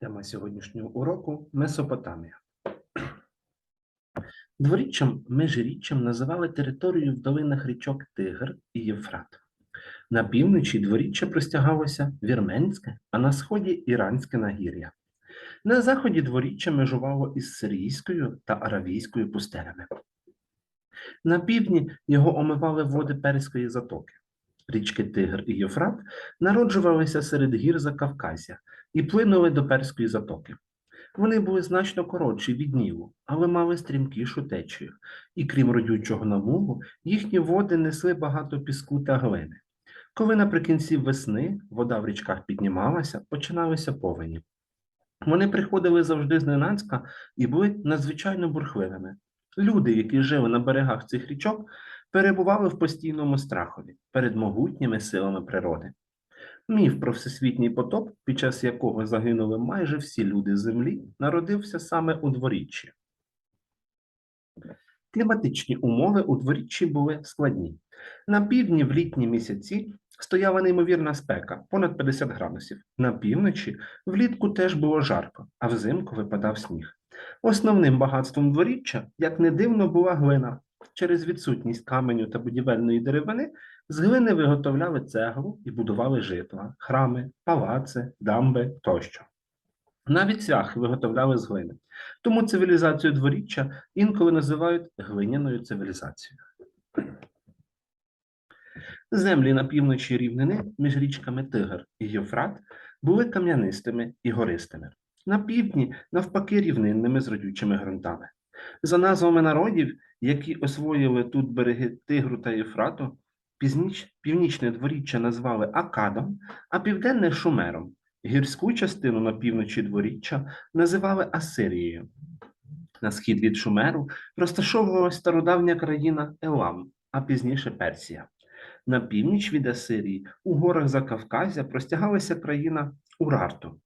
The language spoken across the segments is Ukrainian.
Тема сьогоднішнього уроку Месопотамія. Дворіччям межиріччям називали територію в долинах річок Тигр і Євфрат. На півночі дворіччя простягалося Вірменське, а на сході Іранське нагір'я. На заході дворіччя межувало із Сирійською та Аравійською пустелями. На півдні його омивали води Перської затоки. Річки Тигр і Євфрат народжувалися серед гір Закавказя і плинули до Перської затоки. Вони були значно коротші від Нілу, але мали стрімкішу течію, і крім родючого намугу, їхні води несли багато піску та глини. Коли наприкінці весни вода в річках піднімалася, починалися повені. Вони приходили завжди зненацька і були надзвичайно бурхливими. Люди, які жили на берегах цих річок, перебували в постійному страхові перед могутніми силами природи. Міф про всесвітній потоп, під час якого загинули майже всі люди землі, народився саме у дворіччі. Кліматичні умови у дворіччі були складні. На півдні в літні місяці стояла неймовірна спека, понад 50 градусів. На півночі влітку теж було жарко, а взимку випадав сніг. Основним багатством дворіччя, як не дивно, була глина. Через відсутність каменю та будівельної деревини з глини виготовляли цеглу і будували житла, храми, палаци, дамби тощо. Навіть цвяхи виготовляли з глини. Тому цивілізацію дворіччя інколи називають глиняною цивілізацією. Землі на півночі рівнини між річками Тигр і Євфрат були кам'янистими і гористими. На півдні, навпаки, рівнинними з родючими ґрунтами. За назвами народів, які освоїли тут береги Тигру та Єфрату, пізніч, північне дворіччя назвали Акадом, а південне Шумером. Гірську частину на півночі дворіччя називали Асирією. На схід від Шумеру розташовувалась стародавня країна Елам, а пізніше Персія. На північ від Асирії у горах Закавказя простягалася країна Урарту.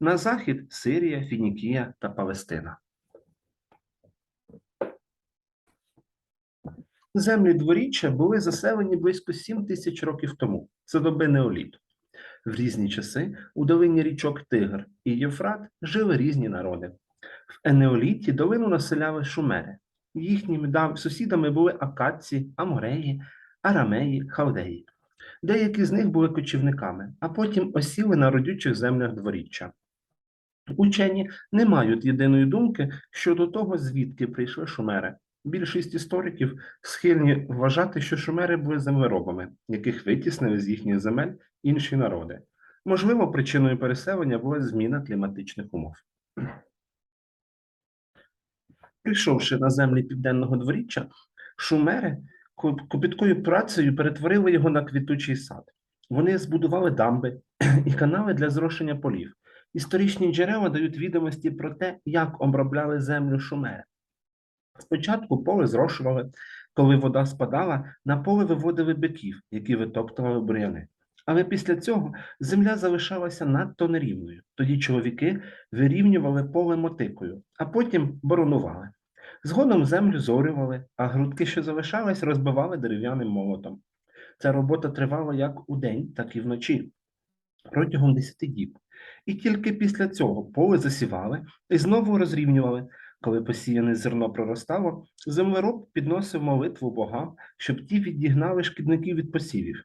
На захід Сирія, Фінікія та Палестина. Землі дворіччя були заселені близько 7 тисяч років тому, це доби неоліту. В різні часи у долині річок Тигр і Євфрат жили різні народи. В енеоліті долину населяли шумери. Їхніми сусідами були акадці, амореї, арамеї, халдеї. Деякі з них були кочівниками, а потім осіли на родючих землях дворіччя. Учені не мають єдиної думки щодо того, звідки прийшли шумери. Більшість істориків схильні вважати, що шумери були землеробами, яких витіснили з їхніх земель інші народи. Можливо, причиною переселення була зміна кліматичних умов. Прийшовши на землі південного дворіччя, шумери копіткою працею перетворили його на квітучий сад. Вони збудували дамби і канали для зрошення полів. Історичні джерела дають відомості про те, як обробляли землю шумери. Спочатку поле зрошували, коли вода спадала, на поле виводили биків, які витоптували бур'яни. Але після цього земля залишалася надто нерівною. Тоді чоловіки вирівнювали поле мотикою, а потім боронували. Згодом землю зорювали, а грудки, що залишались, розбивали дерев'яним молотом. Ця робота тривала як удень, так і вночі, протягом 10 діб. І тільки після цього поле засівали і знову розрівнювали. Коли посіяне зерно проростало, землероб підносив молитву богам, щоб ті відігнали шкідників від посівів.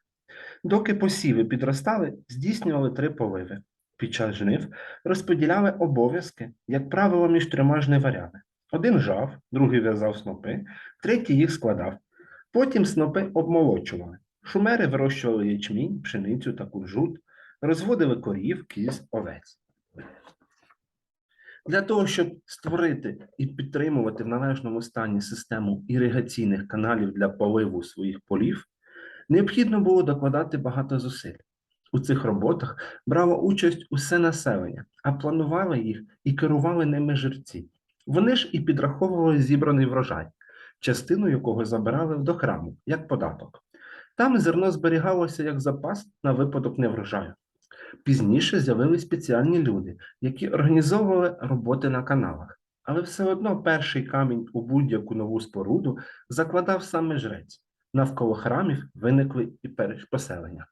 Доки посіви підростали, здійснювали три поливи. Під час жнив розподіляли обов'язки, як правило, між трьома жниварями. Один жав, другий в'язав снопи, третій їх складав. Потім снопи обмолочували. Шумери вирощували ячмінь, пшеницю та куржут, розводили корів, кіз, овець. Для того, щоб створити і підтримувати в належному стані систему іригаційних каналів для поливу своїх полів, необхідно було докладати багато зусиль. У цих роботах брало участь усе населення, а планували їх і керували ними жерці. Вони ж і підраховували зібраний врожай, частину якого забирали до храму, як податок. Там зерно зберігалося як запас на випадок неврожаю. Пізніше з'явились спеціальні люди, які організовували роботи на каналах. Але все одно перший камінь у будь-яку нову споруду закладав саме жрець. Навколо храмів виникли і перш- поселення.